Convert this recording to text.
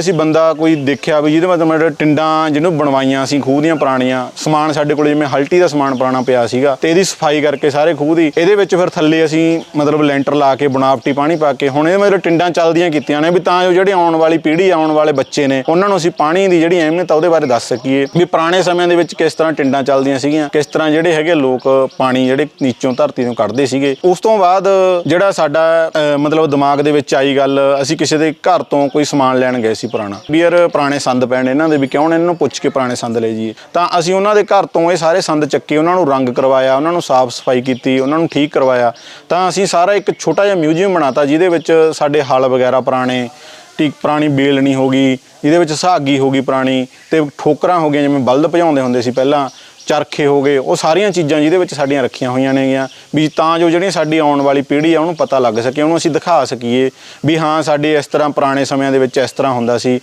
ਅਸੀਂ ਬੰਦਾ ਕੋਈ ਦੇਖਿਆ ਵੀ ਜਿਹਦੇ ਮਤਲਬ ਮਤਲਬ ਟਿੰਡਾਂ ਜਿਹਨੂੰ ਬਣਵਾਈਆਂ ਸੀ, ਖੂਹ ਦੀਆਂ ਪੁਰਾਣੀਆਂ, ਸਮਾਨ ਸਾਡੇ ਕੋਲ ਜਿਵੇਂ ਹਲਟੀ ਦਾ ਸਮਾਨ ਪੁਰਾਣਾ ਪਿਆ ਸੀਗਾ ਤੇ ਇਹਦੀ ਸਫ਼ਾਈ ਕਰਕੇ ਸਾਰੇ ਖੂਹ ਦੀ, ਇਹਦੇ ਵਿੱਚ ਫਿਰ ਥੱਲੇ ਅਸੀਂ ਮਤਲਬ ਲੈਂਟਰ ਲਾ ਕੇ, ਬਣਾਵਟੀ ਪਾਣੀ ਪਾ ਕੇ, ਹੁਣ ਇਹ ਮਤਲਬ ਟਿੰਡਾਂ ਚੱਲਦੀਆਂ ਕੀਤੀਆਂ ਨੇ ਵੀ ਤਾਂ ਜੋ ਜਿਹੜੇ ਆਉਣ ਵਾਲੀ ਪੀੜ੍ਹੀ, ਆਉਣ ਵਾਲੇ ਬੱਚੇ ਨੇ, ਉਹਨਾਂ ਨੂੰ ਅਸੀਂ ਪਾਣੀ ਦੀ ਜਿਹੜੀ ਅਹਿਮੀਅਤ ਆ ਉਹਦੇ ਬਾਰੇ ਦੱਸ ਸਕੀਏ ਵੀ ਪੁਰਾਣੇ ਸਮਿਆਂ ਦੇ ਵਿੱਚ ਕਿਸ ਤਰ੍ਹਾਂ ਟਿੰਡਾਂ ਚੱਲਦੀਆਂ ਸੀਗੀਆਂ, ਕਿਸ ਤਰ੍ਹਾਂ ਜਿਹੜੇ ਹੈਗੇ ਲੋਕ ਪਾਣੀ ਜਿਹੜੇ ਨੀਚੋਂ ਧਰਤੀ ਤੋਂ ਕੱਢਦੇ ਸੀਗੇ। ਉਸ ਤੋਂ ਬਾਅਦ ਜਿਹੜਾ ਸਾਡਾ ਮਤਲਬ ਦਿਮਾਗ ਦੇ ਵਿੱਚ ਆਈ ਗੱਲ, ਅਸੀਂ ਕਿਸੇ ਦੇ ਘਰ ਤੋਂ ਕੋਈ ਸਮਾਨ ਲੈਣ ਗਏ ਸੀ। ਪੁਰਾਣਾ। ਵੀ ਯਾਰ ਪੁਰਾਣੇ ਸੰਦ ਪੈਣ ਇਹਨਾਂ ਦੇ ਵੀ ਕਿਉਂ ਨਾ? ਇਹਨਾਂ ਨੂੰ ਪੁੱਛ ਕੇ ਪੁਰਾਣੇ ਸੰਦ ਲੈ ਜੀਏ ਤਾਂ ਅਸੀਂ ਉਹਨਾਂ ਦੇ ਘਰ ਤੋਂ ਇਹ ਸਾਰੇ ਸੰਦ ਚੱਕੇ, ਉਹਨਾਂ ਨੂੰ ਰੰਗ ਕਰਵਾਇਆ, ਉਹਨਾਂ ਨੂੰ ਸਾਫ਼ ਸਫ਼ਾਈ ਕੀਤੀ, ਉਹਨਾਂ ਨੂੰ ਠੀਕ ਕਰਵਾਇਆ। ਤਾਂ ਅਸੀਂ ਸਾਰਾ ਇੱਕ ਛੋਟਾ ਜਿਹਾ ਮਿਊਜ਼ੀਅਮ ਬਣਾਤਾ, ਜਿਹਦੇ ਵਿੱਚ ਸਾਡੇ ਹਲ ਵਗੈਰਾ ਪੁਰਾਣੇ, ਠੀਕ ਪੁਰਾਣੀ ਬੇਲਣੀ ਹੋ ਗਈ, ਜਿਹਦੇ ਵਿੱਚ ਸੁਹਾਗੀ ਹੋ ਗਈ ਪੁਰਾਣੀ ਤੇ ਠੋਕਰਾਂ ਹੋ ਗਈਆਂ, ਜਿਵੇਂ ਬਲਦ ਭਜਾਉਂਦੇ ਹੁੰਦੇ ਸੀ ਪਹਿਲਾਂ। ਚਰਖੇ ਹੋ ਗਏ, ਉਹ ਸਾਰੀਆਂ ਚੀਜ਼ਾਂ ਜਿਹਦੇ ਵਿੱਚ ਸਾਡੀਆਂ ਰੱਖੀਆਂ ਹੋਈਆਂ ਨੇਗੀਆਂ, ਵੀ ਤਾਂ ਜੋ ਜਿਹੜੀ ਸਾਡੀ ਆਉਣ ਵਾਲੀ ਪੀੜ੍ਹੀ ਆ, ਉਹਨੂੰ ਪਤਾ ਲੱਗ ਸਕੇ, ਉਹਨੂੰ ਅਸੀਂ ਦਿਖਾ ਸਕੀਏ ਵੀ ਹਾਂ, ਸਾਡੇ ਇਸ ਤਰ੍ਹਾਂ ਪੁਰਾਣੇ ਸਮਿਆਂ ਦੇ ਵਿੱਚ ਇਸ ਤਰ੍ਹਾਂ ਹੁੰਦਾ ਸੀ।